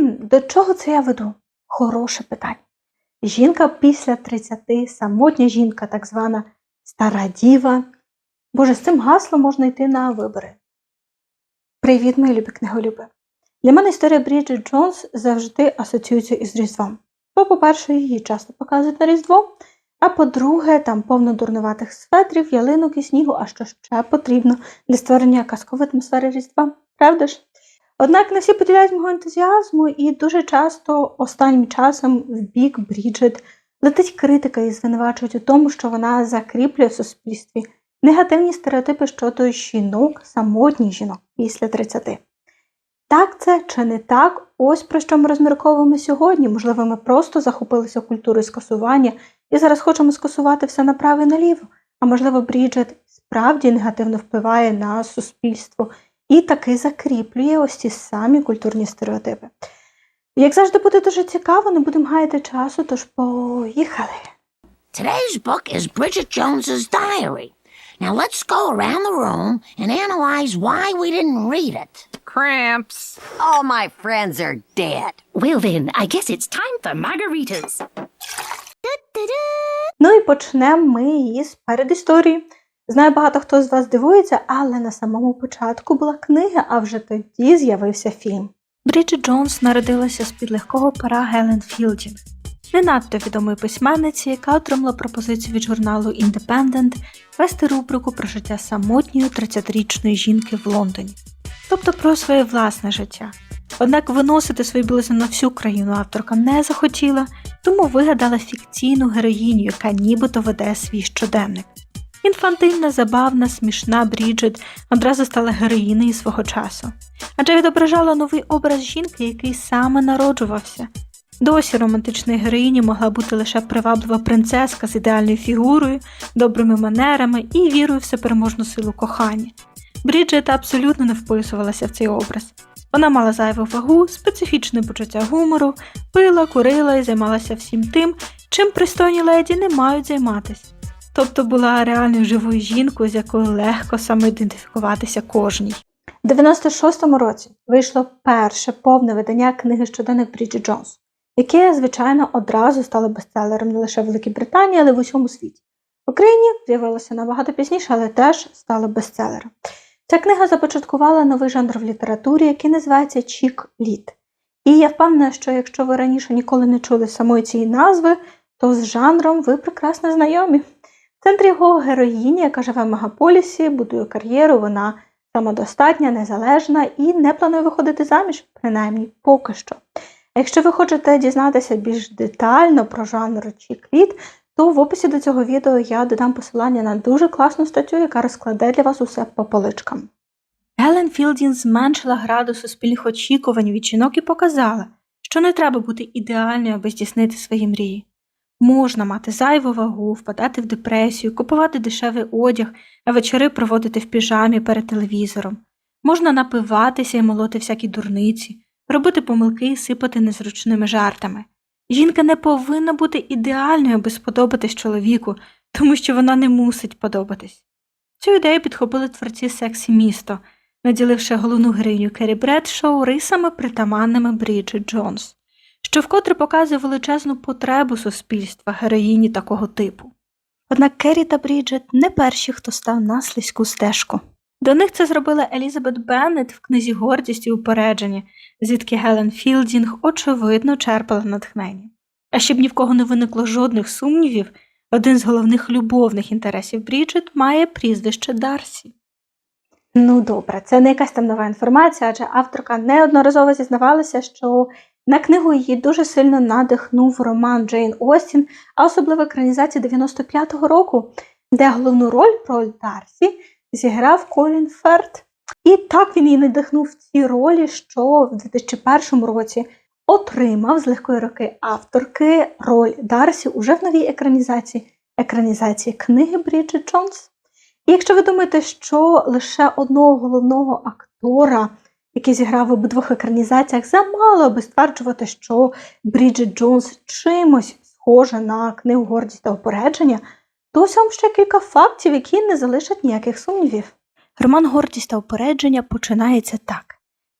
До чого це я веду? Хороше питання. Жінка після 30, самотня жінка, так звана стара діва. Боже, з цим гаслом можна йти на вибори. Привіт, мої любі книголюби. Для мене історія Бріджит Джонс завжди асоціюється із Різдвом. Бо, по-перше, її часто показують на Різдво, а по-друге, там повно дурнуватих светрів, ялинок і снігу, а що ще потрібно для створення казкової атмосфери Різдва, правда ж? Однак не всі поділяють мого ентузіазму, і дуже часто останнім часом в бік Бріджит летить критика і звинувачують у тому, що вона закріплює в суспільстві негативні стереотипи щодо жінок, самотніх жінок після 30. Так це чи не так? Ось про що ми розмірковуємо сьогодні. Можливо, ми просто захопилися культурою скасування і зараз хочемо скасувати все направо і наліво. А можливо, Бріджит справді негативно впливає на суспільство і таки закріплює ось ці самі культурні стереотипи. Як завжди буде дуже цікаво, не будемо гаяти часу, тож поїхали. Today's book is Bridget Jones's diary. Now let's go around the room and analyze why we didn't read it. Cramps. All my friends are dead. Well, then, I guess it's time for margaritas. Ну і почнемо ми її з передісторії. Знаю, багато хто з вас дивується, але на самому початку була книга, а вже тоді з'явився фільм. Бріджит Джонс народилася з-під легкого пера Гелен Філдінг, не надто відомої письменниці, яка отримала пропозицію від журналу Independent вести рубрику про життя самотньої 30-річної жінки в Лондоні, тобто про своє власне життя. Однак виносити свою білизну на всю країну авторка не захотіла, тому вигадала фікційну героїню, яка нібито веде свій щоденник. Інфантильна, забавна, смішна Бріджит одразу стала героїнею свого часу, адже відображала новий образ жінки, який саме народжувався. Досі романтичною героїні могла бути лише приваблива принцеска з ідеальною фігурою, добрими манерами і вірою в всепереможну силу кохання. Бріджит абсолютно не вписувалася в цей образ. Вона мала зайву вагу, специфічне почуття гумору, пила, курила і займалася всім тим, чим пристойні леді не мають займатися. Тобто була реальною живою жінкою, з якою легко самоідентифікуватися кожній. У 96-му році вийшло перше повне видання книги щоденник Бріджит Джонс, яке, звичайно, одразу стало бестселером не лише в Великій Британії, але й в усьому світі. В Україні з'явилося набагато пізніше, але теж стало бестселером. Ця книга започаткувала новий жанр в літературі, який називається Чік-літ. І я впевнена, що якщо ви раніше ніколи не чули самої цієї назви, то з жанром ви прекрасно знайомі. Центрі його героїні, яка живе в мегаполісі, будує кар'єру, вона самодостатня, незалежна і не планує виходити заміж, принаймні поки що. Якщо ви хочете дізнатися більш детально про жанр Чік-літ, то в описі до цього відео я додам посилання на дуже класну статтю, яка розкладе для вас усе по поличкам. Гелен Філдін зменшила градус суспільних очікувань від жінок і показала, що не треба бути ідеальною, аби здійснити свої мрії. Можна мати зайву вагу, впадати в депресію, купувати дешевий одяг, а вечори проводити в піжамі перед телевізором. Можна напиватися і молоти всякі дурниці, робити помилки і сипати незручними жартами. Жінка не повинна бути ідеальною, аби сподобатись чоловіку, тому що вона не мусить подобатись. Цю ідею підхопили творці сексі місто, наділивши головну героїню Керрі Бредшоу рисами притаманними Бріджит Джонс, що вкотре показує величезну потребу суспільства героїні такого типу. Однак Керрі та Бріджит не перші, хто став на слизьку стежку. До них це зробила Елізабет Беннет в книзі Гордість і упередження, звідки Гелен Філдінг очевидно черпала натхнення. А щоб ні в кого не виникло жодних сумнівів, один з головних любовних інтересів Бріджит має прізвище Дарсі. Ну добре, це не якась там нова інформація, адже авторка неодноразово зізнавалася, що на книгу її дуже сильно надихнув роман Джейн Остін, а особливо екранізація 95-го року, де головну роль про Дарсі зіграв Колін Ферт. І так він її надихнув в цій ролі, що в 2001 році отримав з легкої руки авторки роль Дарсі уже в новій екранізації екранізації книги Бріджит Джонс. І якщо ви думаєте, що лише одного головного актора, який зіграв в обидвох екранізаціях, замало аби стверджувати, що Бріджит Джонс чимось схожа на книгу Гордість та опередження, то вам ще кілька фактів, які не залишать ніяких сумнівів. Роман Гордість та опередження починається так.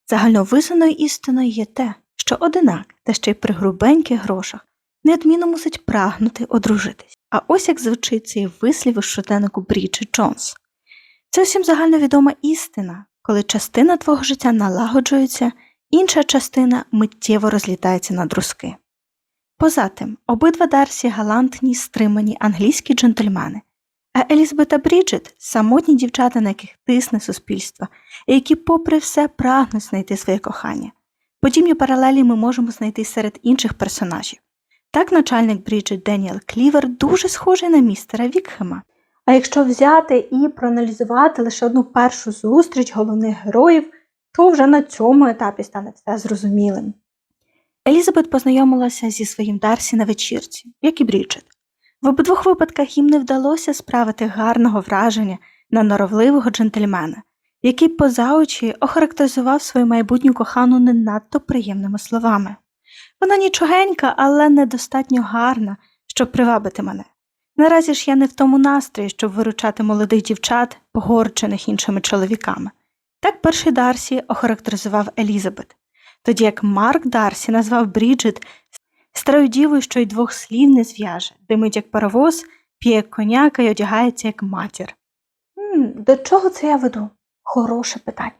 Загальновизнаною істиною є те, що одинак, та ще й при грубеньких грошах, неодмінно мусить прагнути одружитись. А ось як звучить цей вислів у щоденнику Бріджит Джонс. Це всім загальновідома істина, коли частина твого життя налагоджується, інша частина миттєво розлітається на друзки. Позатим, обидва Дарсі галантні, стримані англійські джентльмени, а Елізабет та Бріджит самотні дівчата, на яких тисне суспільство, і які, попри все, прагнуть знайти своє кохання. Подібні паралелі ми можемо знайти серед інших персонажів. Так начальник Бріджит Деніел Клівер дуже схожий на містера Вікхема. А якщо взяти і проаналізувати лише одну першу зустріч головних героїв, то вже на цьому етапі стане все зрозумілим. Елізабет познайомилася зі своїм Дарсі на вечірці, як і Бріджит. В обидвох випадках їм не вдалося справити гарного враження на норовливого джентльмена, який поза очі охарактеризував свою майбутню кохану не надто приємними словами. Вона нічогенька, але недостатньо гарна, щоб привабити мене. Наразі ж я не в тому настрої, щоб виручати молодих дівчат, погорчених іншими чоловіками. Так перший Дарсі охарактеризував Елізабет, тоді як Марк Дарсі назвав Бріджит старою дівою, що й двох слів не зв'яже, димить як паровоз, п'є як коняка і одягається як матір. До чого це я веду? Хороше питання.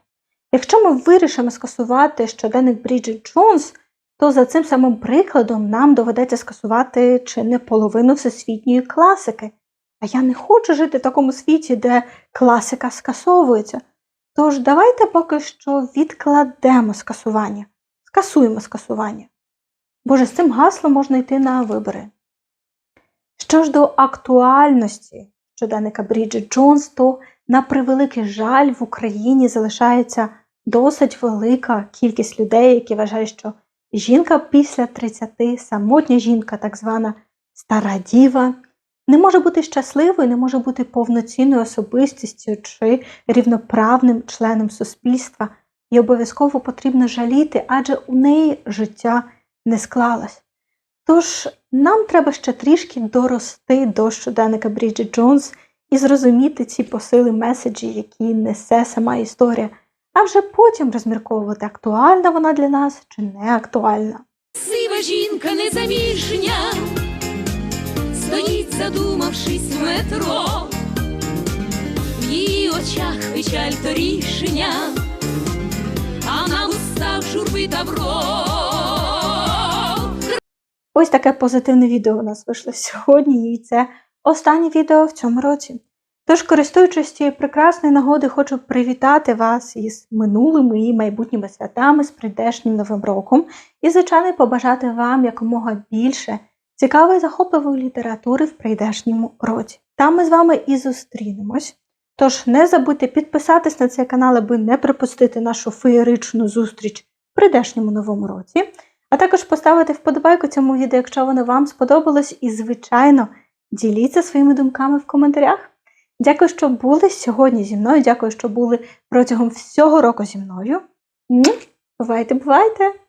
Якщо ми вирішимо скасувати щоденник Бріджит Джонс, то за цим самим прикладом нам доведеться скасувати чи не половину всесвітньої класики. А я не хочу жити в такому світі, де класика скасовується. Тож давайте поки що відкладемо скасування, скасуємо скасування. Боже, з цим гаслом можна йти на вибори. Що ж до актуальності щоденника Бріджит Джонс, то на превеликий жаль в Україні залишається досить велика кількість людей, які вважають, що жінка після 30, самотня жінка, так звана стара діва, не може бути щасливою, не може бути повноцінною особистістю чи рівноправним членом суспільства, і обов'язково потрібно жаліти, адже у неї життя не склалось. Тож нам треба ще трішки дорости до щоденника Бріджит Джонс і зрозуміти ці посили меседжі, які несе сама історія, а вже потім розмірковувати, актуальна вона для нас чи не актуальна. Сива жінка незаміжня, стоїть, задумавшись в метро, в її очах печаль торішня, а на устах журби тавро. Ось таке позитивне відео у нас вийшло сьогодні, і це останнє відео в цьому році. Тож, користуючись цією прекрасною нагоди, хочу привітати вас із минулими і майбутніми святами, з прийдешнім новим роком, і, звичайно, побажати вам якомога більше цікавої захопливої літератури в прийдешньому році. Там ми з вами і зустрінемось. Тож не забудьте підписатись на цей канал, аби не пропустити нашу феєричну зустріч в прийдешньому новому році. А також поставити вподобайку цьому відео, якщо воно вам сподобалось, і, звичайно, діліться своїми думками в коментарях. Дякую, що були сьогодні зі мною. Дякую, що були протягом всього року зі мною. Бувайте, бувайте!